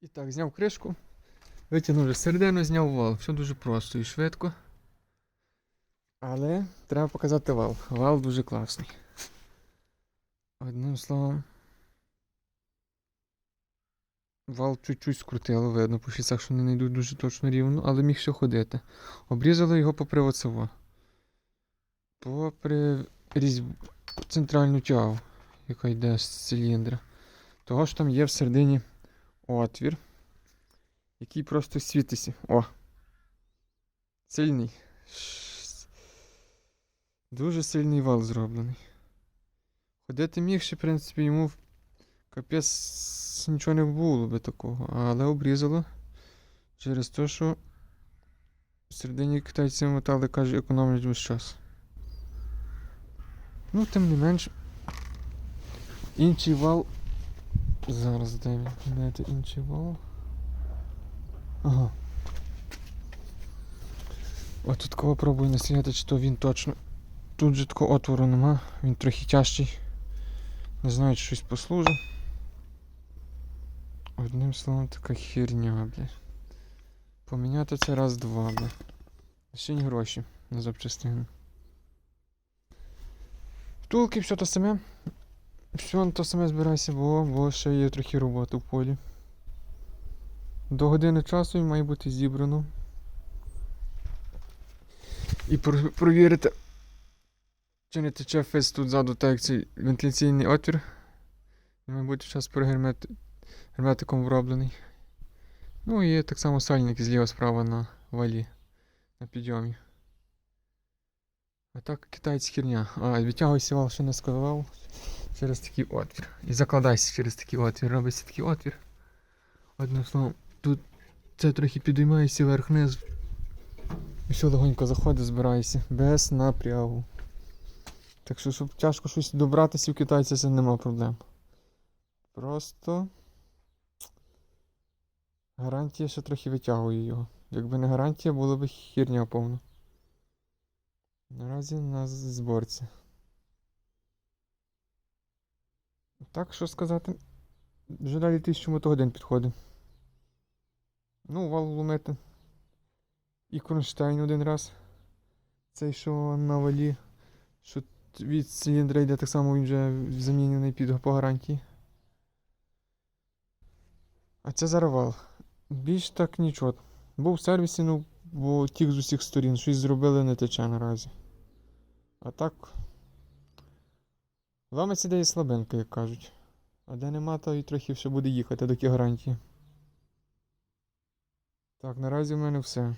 І так, зняв кришку, витягнув вже середину, зняв вал. Все дуже просто і швидко. Але треба показати вал. Вал дуже класний. Одним словом. Вал чуть-чуть скрутило, видно по шіцах, що не йдуть дуже точно рівно, але міг ще ходити. Обрізало його попри оцево. Попри різьбу центральну тягу, яка йде з циліндра. Того ж там є всередині отвір, який просто світиться. О! Сильний. Дуже сильний вал зроблений. Ходити міг ще, в принципі, йому капець нічого не було би такого, але обрізало через те, що всередині китайці метали, каже, економлять весь час. Ну, тим не менш, інший вал. Зараз де він? Це інший вал? Ага. От тут кого пробую наслідати, чи то він точно. Тут же такого отвору нема, він трохи тяжчий. Не знаю, чи щось послужить. Одним словом, така херня, бля. Поміняти це раз-два, бля. Ще гроші на запчастини. Втулки, все те саме. Все на те саме збирайся, бо, бо ще є трохи роботи в полі. До години часу і має бути зібрано. І про- провірити, чи не тече физ тут ззаду, так як цей вентиляційний отвір. Він має бути зараз перегермет... герметиком вроблений. Ну і так само сальник зліва справа на валі, на підйомі. Так китайці херня. А, відтягуйся вал, що не сказав. Через такий отвір. І закладайся через такий отвір. Робиться такий отвір. Одним словом, тут це трохи підіймається вверх-вниз. І все легонько заходить, збирається. Без напрягу. Так що, щоб тяжко щось добратися в китайця, це нема проблем. Просто. Гарантія ще трохи витягує його. Якби не гарантія, було б херня повна. Наразі на зборці. Так, що сказати, вже далі 1000 мотогодин підходить. Ну, вал ломити. І кронштейн один раз. Цей, що на валі, що від циліндра йде так само він вже замінений під по гарантії. А це зараз вал. Більш так нічого. Був в сервісі, ну, бо тік з усіх сторін. Щось зробили, не тече наразі. А так. Ламиться де є слабенька, як кажуть. А де нема, то і трохи ще буде їхати, доки гарантії. Так, наразі в мене все.